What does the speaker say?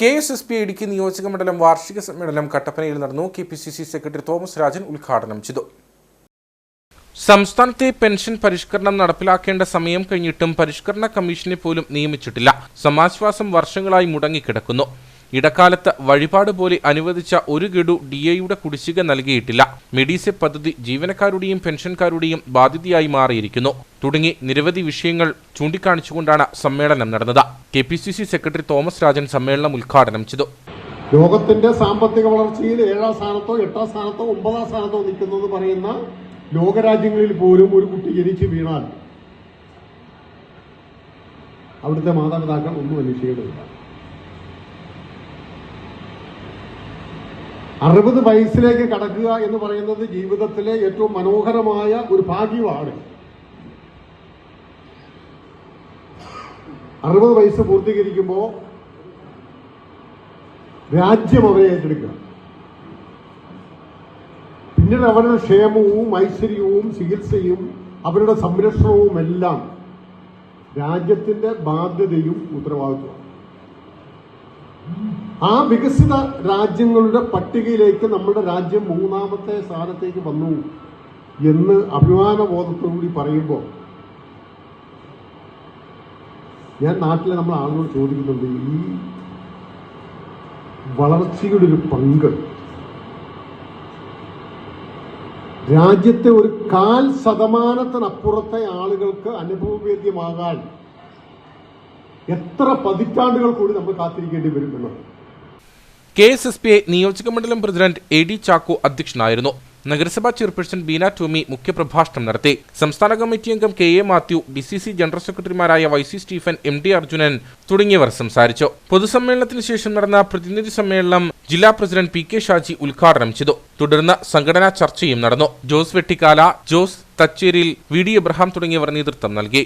K S S P Idukki നിയോജക മണ്ഡലം വാർഷിക സമ്മേളനം കട്ടപ്പനയിൽ നടന്നു. K P C C secretary Thomas Rajan ഉദ്ഘാടനം ചെയ്തു. സംസ്ഥാനത്തെ പെൻഷൻ പരിഷ്കരണം നടപ്പിലാക്കേണ്ട സമയം കഴിഞ്ഞിട്ടും പരിഷ്കരണ കമ്മീഷനെ പോലും നിയമിച്ചിട്ടില്ല. സമാശ്വാസം വർഷങ്ങളായി മുടങ്ങിക്കിടക്കുന്നു. ഇടക്കാലത്ത് വഴിപാട് പോലെ അനുവദിച്ച ഒരു ഗഡു ഡി എയുടെ കുടിശ്ശിക നൽകിയിട്ടില്ല. മെഡിസെപ് പദ്ധതി ജീവനക്കാരുടെയും പെൻഷൻകാരുടെയും ബാധ്യതയായി മാറിയിരിക്കുന്നു. തുടങ്ങി നിരവധി വിഷയങ്ങൾ ചൂണ്ടിക്കാണിച്ചുകൊണ്ടാണ് സമ്മേളനം നടന്നത്. കെ സെക്രട്ടറി തോമസ് രാജൻ സമ്മേളനം ഉദ്ഘാടനം ചെയ്തു. ലോകത്തിന്റെ സാമ്പത്തിക വളർച്ചയിൽ ഏഴാം സ്ഥാനത്തോ എട്ടാം സ്ഥാനത്തോ ഒമ്പതാം സ്ഥാനത്തോ നിൽക്കുന്നത് പറയുന്ന ലോകരാജ്യങ്ങളിൽ പോലും ഒരു കുട്ടി ജനിച്ചു വീണാൽ അവിടുത്തെ മാതാപിതാക്കൾ ഒന്നും അന്വേഷിക്കേണ്ടതില്ല. അറുപത് വയസ്സിലേക്ക് കടക്കുക എന്ന് പറയുന്നത് ജീവിതത്തിലെ ഏറ്റവും മനോഹരമായ ഒരു ഭാഗ്യമാണ്. അറുപത് വയസ്സ് പൂർത്തീകരിക്കുമ്പോൾ രാജ്യം അവരെ ഏറ്റെടുക്കുക. പിന്നീട് അവരുടെ ക്ഷേമവും ഐശ്വര്യവും ചികിത്സയും അവരുടെ സംരക്ഷണവും എല്ലാം രാജ്യത്തിന്റെ ബാധ്യതയും ഉത്തരവാദിത്വമാണ്. ആ വികസിത രാജ്യങ്ങളുടെ പട്ടികയിലേക്ക് നമ്മുടെ രാജ്യം മൂന്നാമത്തെ സ്ഥാനത്തേക്ക് വന്നു എന്ന് അഭിമാനബോധത്തോടുകൂടി പറയുമ്പോൾ ഞാൻ നാട്ടിലെ നമ്മൾ ആളുകൾ ചോദിക്കുന്നുണ്ട് ഈ വളർച്ചയുടെ ഒരു പങ്ക് രാജ്യത്തെ ഒരു കാൽ ശതമാനത്തിനപ്പുറത്തെ ആളുകൾക്ക് അനുഭവവേദ്യമാകാൻ എത്ര പതിറ്റാണ്ടുകൾ കൂടി നമ്മൾ കാത്തിരിക്കേണ്ടി വരും എന്നത്? K S S P I നിയോജക മണ്ഡലം പ്രസിഡന്റ് എ ഡി ചാക്കോ അധ്യക്ഷനായിരുന്നു. നഗരസഭാ ചെയർപേഴ്സൺ ബീന ടോമി മുഖ്യപ്രഭാഷണം നടത്തി. സംസ്ഥാന കമ്മിറ്റി അംഗം K A Mathew D C C general സെക്രട്ടറിമാരായ Y C Stephen M D Arjunan തുടങ്ങിയവർ സംസാരിച്ചു. പൊതുസമ്മേളനത്തിന് ശേഷം നടന്ന പ്രതിനിധി സമ്മേളനം ജില്ലാ പ്രസിഡന്റ് പി കെ ഷാജി ഉദ്ഘാടനം ചെയ്തു. തുടർന്ന് സംഘടനാ ചർച്ചയും നടന്നു. ജോസ് വെട്ടിക്കാല ജോസ് തച്ചേരിയിൽ വി ഡി എബ്രഹാം തുടങ്ങിയവർ നേതൃത്വം നൽകി.